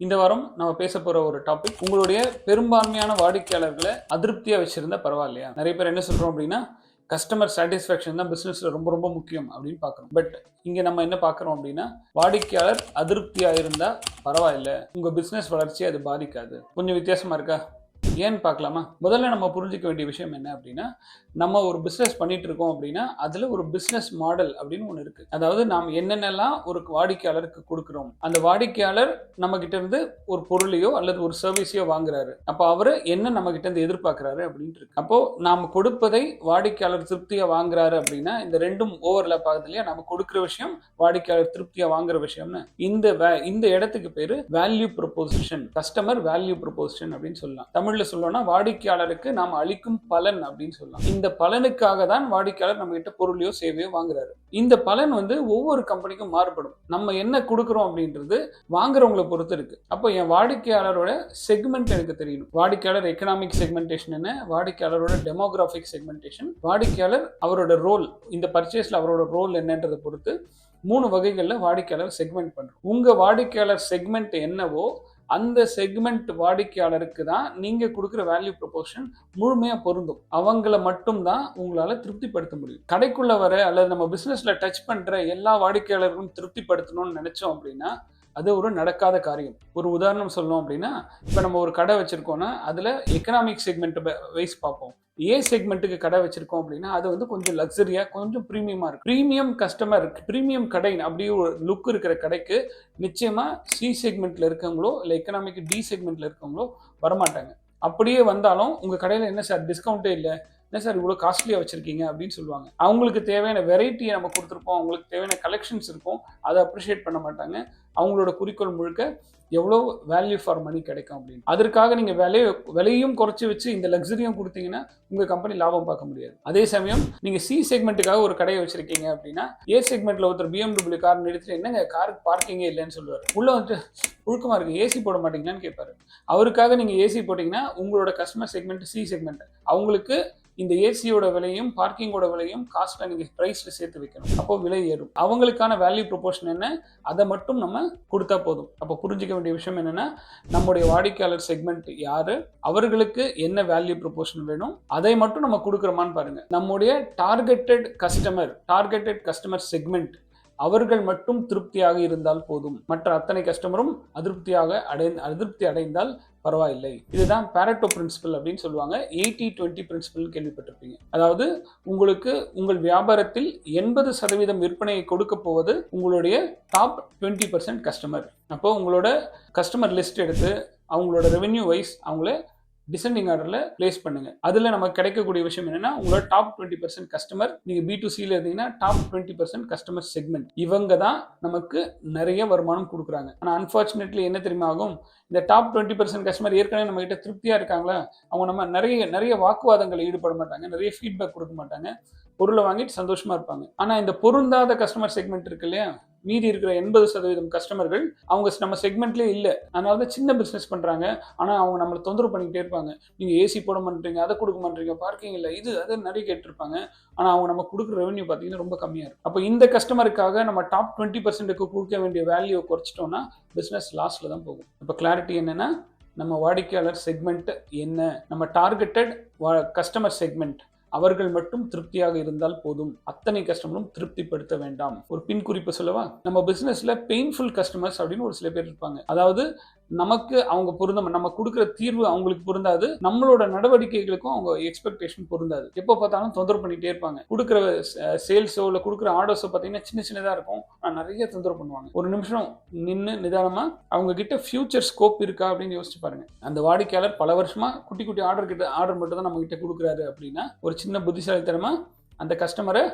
இந்த வாரம் நம்ம பேச போற ஒரு டாபிக் உங்களுடைய பெரும்பான்மையான வாடிக்கையாளர்களை அதிருப்தியா வச்சிருந்தா பரவாயில்லையா? நிறைய பேர் என்ன சொல்றோம் அப்படின்னா கஸ்டமர் சாட்டிஸ்ஃபேக்ஷன் தான் பிசினஸ்ல ரொம்ப ரொம்ப முக்கியம் அப்படின்னு பார்க்குறோம். பட் இங்க நம்ம என்ன பார்க்குறோம் அப்படின்னா வாடிக்கையாளர் அதிருப்தியா இருந்தா பரவாயில்ல. உங்க பிசினஸ் வளர்ச்சியை அது பாதிக்காது. கொஞ்சம் வித்தியாசமா இருக்கா? ஏன்னு பார்க்கலாமா? முதல்ல நம்ம புரிஞ்சிக்க வேண்டிய விஷயம் என்ன அப்படின்னா நம்ம ஒரு பிஸ்னஸ் பண்ணிட்டு இருக்கோம் அப்படின்னா அதுல ஒரு பிஸ்னஸ் மாடல் அப்படின்னு ஒன்று இருக்கு. அதாவது நாம் என்னென்னலாம் ஒரு வாடிக்கையாளருக்கு கொடுக்குறோம். அந்த வாடிக்கையாளர் நம்ம கிட்ட இருந்து ஒரு பொருளையோ அல்லது ஒரு சர்வீஸையோ வாங்குறாரு. அப்போ அவரு என்ன நம்ம கிட்ட இருந்து எதிர்பார்க்கறாரு அப்படின்ட்டு இருக்கு. அப்போ நாம் கொடுப்பதை வாடிக்கையாளர் திருப்தியா வாங்குறாரு அப்படின்னா இந்த ரெண்டும் ஓவர்லாப் ஆகுது இல்லையா? நம்ம கொடுக்குற விஷயம் வாடிக்கையாளர் திருப்தியா வாங்குற விஷயம்னு. இந்த வே- இந்த இடத்துக்கு பேரு value proposition customer value proposition அப்படின்னு சொல்லலாம். தமிழ்ல சொல்லணும்னா வாடிக்கையாளருக்கு நாம் அளிக்கும் பலன் அப்படின்னு சொல்லலாம். இந்த பலனுக்காக தான் வாடிக்கையாளர் நம்ம கிட்ட பொருளையோ சேவையோ வாங்குறாரு. இந்த பலன் வந்து ஒவ்வொரு கம்பெனிக்கும் மாறுபடும். நம்ம என்ன கொடுக்குறோம் அப்படின்றது வாங்குறவங்களை பொறுத்து இருக்கு. அப்போ என் வாடிக்கையாளரோட செக்மெண்ட் எனக்கு தெரியணும். வாடிக்கையாளர் எக்கனாமிக் செக்மெண்டேஷன் என்ன? வாடிக்கையாளரோட டெமோகிராஃபிக் செக்மெண்டேஷன் வாடிக்கையாளர் அவரோட ரோல் இந்த பர்ச்சேஸ்ல அவரோட ரோல் என்னன்றதை பொறுத்து மூணு வகைகளில் வாடிக்கையாளர் செக்மெண்ட் பண்ணுறோம் உங்கள் வாடிக்கையாளர் செக்மெண்ட் என்னவோ அந்த செக்மெண்ட் வாடிக்கையாளருக்கு தான் நீங்கள் கொடுக்குற வேல்யூ ப்ரொபோஷன் முழுமையாக பொருந்தும். அவங்கள மட்டும்தான் உங்களால் திருப்திப்படுத்த முடியும். கடைக்குள்ளே வர அல்லது நம்ம பிஸ்னஸில் டச் பண்ணுற எல்லா வாடிக்கையாளர்களும் திருப்திப்படுத்தணும்னு நினச்சோம் அப்படின்னா அது ஒரு நடக்காத காரியம். ஒரு உதாரணம் சொல்லணும் அப்படின்னா இப்போ நம்ம ஒரு கடை வச்சுருக்கோன்னா அதில் எக்கனாமிக் செக்மெண்ட் வைஸ் பார்ப்போம். ஏ செக்மெண்ட்டுக்கு கடை வச்சிருக்கோம் அப்படின்னா அது வந்து கொஞ்சம் லக்ஸரியா கொஞ்சம் ப்ரீமியமா இருக்கு ப்ரீமியம் கஸ்டமர் ப்ரீமியம் கடை அப்படியே ஒரு லுக் இருக்கிற கடைக்கு நிச்சயமா சி செக்மெண்ட்ல இருக்கவங்களோ இல்லை எக்கனாமிக் டி செக்மெண்ட்ல இருக்கவங்களோ வரமாட்டாங்க. அப்படியே வந்தாலும் உங்க கடையில என்ன சார் டிஸ்கவுண்டே இல்லை. என்ன சார் இவ்வளோ காஸ்ட்லியாக வச்சுருக்கீங்க? அப்படின்னு சொல்லுவாங்க. அவங்களுக்கு தேவையான வெரைட்டியை நம்ம கொடுத்துருப்போம். அவங்களுக்கு தேவையான கலெக்ஷன்ஸ் இருக்கும். அதை அப்ரிஷியேட் பண்ண மாட்டாங்க. அவங்களோட குறிக்கோள் முழுக்க எவ்வளோ வேல்யூ ஃபார் மணி கிடைக்கும் அப்படின்னு. அதற்காக நீங்கள் விலையை விலையும் குறைச்சி வச்சு இந்த லக்ஸரியும் கொடுத்தீங்கன்னா உங்கள் கம்பெனி லாபம் பார்க்க முடியாது. அதே சமயம் நீங்கள் சி செக்மெண்ட்டுக்காக ஒரு கடையை வச்சுருக்கீங்க அப்படின்னா ஏ செக்மெண்ட்டில் ஒருத்தர் பிஎம்டபிள்யூ கார் நிறுத்தி என்னங்க காருக்கு பார்க்கிங்கே இல்லைன்னு சொல்லுவார். உள்ள வந்துட்டு ஒழுக்கமாக இருக்குது ஏசி போட மாட்டீங்களான்னு கேட்பாரு. அவருக்காக நீங்கள் ஏசி போட்டிங்கன்னா உங்களோட கஸ்டமர் செக்மெண்ட் சி செக்மெண்ட் அவங்களுக்கு இந்த ஏசியோட விலையும் பார்க்கிங்கோட விலையும் காஸ்ட்ல நீங்க பிரைஸ்ல சேர்த்து வைக்கணும். அப்போ விலை ஏறும். அவங்களுக்கான வேல்யூ ப்ரொபோஷன் என்ன? அதை மட்டும் நம்ம கொடுத்தா போதும். அப்போ புரிஞ்சிக்க வேண்டிய விஷயம் என்னன்னா நம்முடைய வாடிக்கையாளர் செக்மெண்ட் யாரு? அவர்களுக்கு என்ன வேல்யூ ப்ரொபோஷன் வேணும்? அதை மட்டும் நம்ம கொடுக்குறோமான்னு பாருங்க. நம்முடைய targeted customer targeted customer segment அவர்கள் மட்டும் திருப்தியாக இருந்தால் போதும். மற்ற அத்தனை கஸ்டமரும் அதிருப்தியாக அடை அதிருப்தி அடைந்தால் பரவாயில்லை. இதுதான் பேரட்டோ பிரின்சிபல் அப்படின்னு சொல்லுவாங்க. எயிட்டி டுவெண்ட்டி பிரின்சிபல் கேள்விப்பட்டிருப்பீங்க. அதாவது உங்களுக்கு உங்கள் வியாபாரத்தில் எண்பது சதவீதம் விற்பனையை கொடுக்க போவது உங்களுடைய டாப் டுவெண்ட்டி பர்சன்ட் கஸ்டமர் அப்போ உங்களோட கஸ்டமர் லிஸ்ட் எடுத்து அவங்களோட ரெவென்யூ வைஸ் அவங்கள டிசெண்டிங் ஆர்டரில் ப்ளேஸ் பண்ணுங்க. அதில் நமக்கு கிடைக்கக்கூடிய விஷயம் என்னன்னா உங்களோட டாப் டுவெண்ட்டி பர்சன்ட் கஸ்டமர் நீங்கள் பி டு சியில் இருந்தீங்கன்னா top twenty percent customer segment இவங்க தான் நமக்கு நிறைய வருமானம் கொடுக்குறாங்க. ஆனால் அன்ஃபார்ச்சுனேட்லி என்ன தெரியுமா ஆகும்? இந்த டாப் டுவெண்ட்டி பர்சன்ட் கஸ்டமர் ஏற்கனவே நம்ம கிட்ட திருப்தியாக இருக்காங்களா? அவங்க நம்ம நிறைய நிறைய வாக்குவாதங்களை ஈடுபட மாட்டாங்க. நிறைய ஃபீட்பேக் கொடுக்க மாட்டாங்க. பொருளை வாங்கிட்டு சந்தோஷமா இருப்பாங்க. ஆனால் இந்த பொருந்தாத கஸ்டமர் செக்மெண்ட் இருக்கு இல்லையா? மீதி இருக்கிற எண்பது சதவீதம் கஸ்டமர்கள் அவங்க நம்ம செக்மெண்ட்லேயே இல்லை. அதனால தான் சின்ன பிஸ்னஸ் பண்ணுறாங்க ஆனால் அவங்க நம்மளை தொந்தரவு பண்ணிக்கிட்டே இருப்பாங்க. நீங்கள் ஏசி போட மாட்டீங்க அதை கொடுக்க மாட்டீங்க பார்க்கிங் இல்லை இது அது நிறைய கேட்டிருப்பாங்க. ஆனால் அவங்க நம்ம கொடுக்குற ரெவன்யூ பார்த்தீங்கன்னா ரொம்ப கம்மியாக இருக்கும். அப்போ இந்த கஸ்டமருக்காக நம்ம டாப் டுவெண்ட்டி பர்சன்ட்டுக்கு கொடுக்க வேண்டிய வேல்யூ குறைச்சிட்டோம்னா பிஸ்னஸ் லாஸ்ட்டில் தான் போகும். இப்போ கிளாரிட்டி என்னென்னா நம்ம வாடிக்கையாளர் செக்மெண்ட் என்ன? நம்ம டார்கெட்டட் கஸ்டமர் செக்மெண்ட் அவர்கள் மட்டும் திருப்தியாக இருந்தால் போதும். அத்தனை கஸ்டமரும் திருப்திப்படுத்த வேண்டாம். ஒரு பின் குறிப்பு சொல்லவா? நம்ம பிசினஸ்ல பெயின்ஃபுல் கஸ்டமர்ஸ் அப்படின்னு ஒரு சில பேர் இருப்பாங்க. அதாவது நமக்கு அவங்க பொருந்த நம்ம கொடுக்குற தீர்வு அவங்களுக்கு பொருந்தாது. நம்மளோட நடவடிக்கைகளுக்கும் அவங்க எக்ஸ்பெக்டேஷன் பொருந்தாது. எப்போ பார்த்தாலும் தொந்தரவு பண்ணிட்டே இருப்பாங்க. கொடுக்குற சேல்ஸோ இல்லை கொடுக்குற ஆர்டர்ஸோ பார்த்தீங்கன்னா சின்ன சின்னதாக இருக்கும். நிறைய தொந்தரவு பண்ணுவாங்க. ஒரு நிமிஷம் நின்று நிதானமாக அவங்க கிட்ட ஃபியூச்சர் ஸ்கோப் இருக்கா அப்படின்னு யோசிச்சு பாருங்க. அந்த வாடிக்கையாளர் பல வருஷமா குட்டி குட்டி ஆர்டர் கிட்ட ஆர்டர் மட்டும் தான் நம்ம கிட்ட கொடுக்குறாரு அப்படின்னா ஒரு சின்ன புத்திசாலித்தனமா அந்த கஸ்டமரை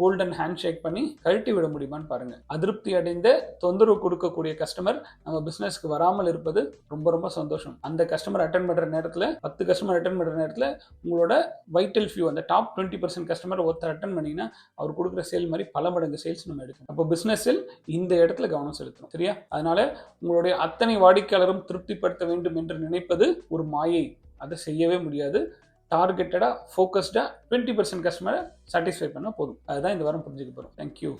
கோல்டன் ஹேண்ட் ஷேக் பண்ணி கழட்டி விட முடியுமான்னு பாருங்க. அதிருப்தி அடைந்த தொந்தரவு கொடுக்கக்கூடிய கஸ்டமர் நம்ம பிசினஸ்க்கு வராமல் இருப்பது ரொம்ப ரொம்ப சந்தோஷம். அந்த கஸ்டமர் அட்டன் பண்ற நேரத்தில் பத்து கஸ்டமர் அட்டன் பண்ற நேரத்தில் உங்களோட வைட்டல் ஃபியூ அந்த டாப் டுவெண்ட்டி பர்சன்ட் கஸ்டமர் ஒருத்தர் அட்டன் பண்ணீங்கன்னா அவர் கொடுக்குற சேல் மாதிரி பல மடங்கு சேல்ஸ் நம்ம எடுக்கணும். அப்போ பிசினஸில் இந்த இடத்துல கவனம் செலுத்தணும் சரியா? அதனால உங்களுடைய அத்தனை வாடிக்கையாளரும் திருப்திப்படுத்த வேண்டும் என்று நினைப்பது ஒரு மாயை. அதை செய்யவே முடியாது. டார்கெட்டடாக ஃபோக்கஸ்டாக டுவெண்ட்டி பர்சன்ட் கஸ்டமரை சாட்டிஸ்ஃபை பண்ணால் போதும். அதுதான் இந்த வாரம் புரிஞ்சுக்க போகிறோம் தேங்க்யூ